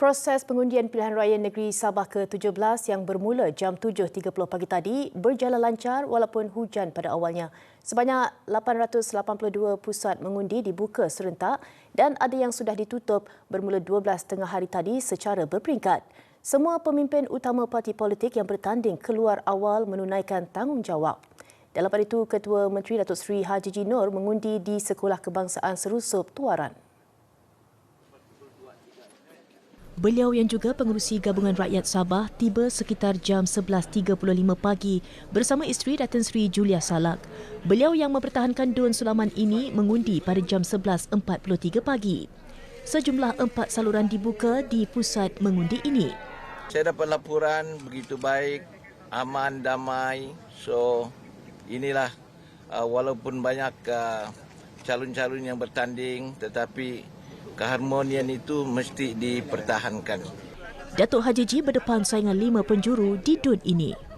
Proses pengundian pilihan raya negeri Sabah ke-17 yang bermula jam 7.30 pagi tadi berjalan lancar walaupun hujan pada awalnya. Sebanyak 882 pusat mengundi dibuka serentak dan ada yang sudah ditutup bermula 12 tengah hari tadi secara berperingkat. Semua pemimpin utama parti politik yang bertanding keluar awal menunaikan tanggungjawab. Dalam pada itu, Ketua Menteri Datuk Seri Haji Jinur mengundi di Sekolah Kebangsaan Serusup Tuaran. Beliau yang juga pengurusi Gabungan Rakyat Sabah tiba sekitar jam 11.35 pagi bersama isteri Datin Seri Julia Salak. Beliau yang mempertahankan Dun Sulaman ini mengundi pada jam 11.43 pagi. Sejumlah empat saluran dibuka di pusat mengundi ini. Saya dapat laporan begitu baik, aman, damai. So inilah uh, walaupun banyak uh, calon-calon yang bertanding tetapi keharmonian itu mesti dipertahankan. Datuk Haji Ji berdepan saingan lima penjuru di DUN ini.